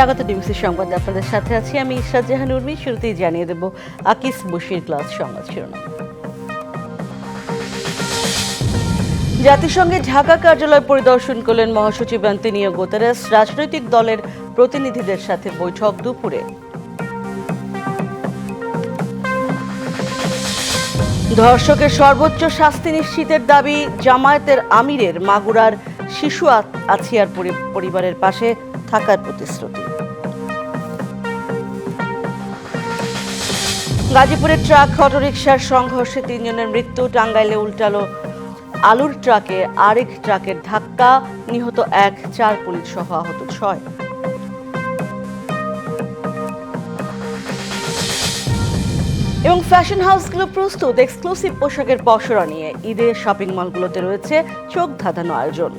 স্বাগত ডিবিসি সংবাদ আপনাদের সাথে আছি আমি ইশরাত জাহান উর্মি, শুরুতেই জানিয়ে দেব আকিস বশির ক্লাস সংবাদ শিরোনাম। জাতিসংঘের ঢাকা কার্যালয় পরিদর্শন করলেন মহাসচিব অ্যান্টনিও গোতারেস, রাজনৈতিক দলের প্রতিনিধিদের সাথে বৈঠক দুপুরে। ধর্ষকের সর্বোচ্চ শাস্তি নিশ্চিতের দাবি জামায়াতের আমিরের মাগুরার শিশু আছিয়ার পরিবারের পাশে থাকার প্রতিশ্রুতি। গাজীপুরে ট্রাক, অটোরিকশার সংঘর্ষে তিনজনের মৃত্যু, টাঙ্গাইলে উল্টালো আলুর ট্রাকে আরেক ট্রাকের ধাক্কা, নিহত এক, চার পুলিশ সহ আহত ছয়। এবং ফ্যাশন হাউসগুলো প্রস্তুত, এক্সক্লুসিভ পোশাকের পসরা নিয়ে ঈদের শপিং মলগুলোতে রয়েছে চোখ ধাঁধানো আয়োজন।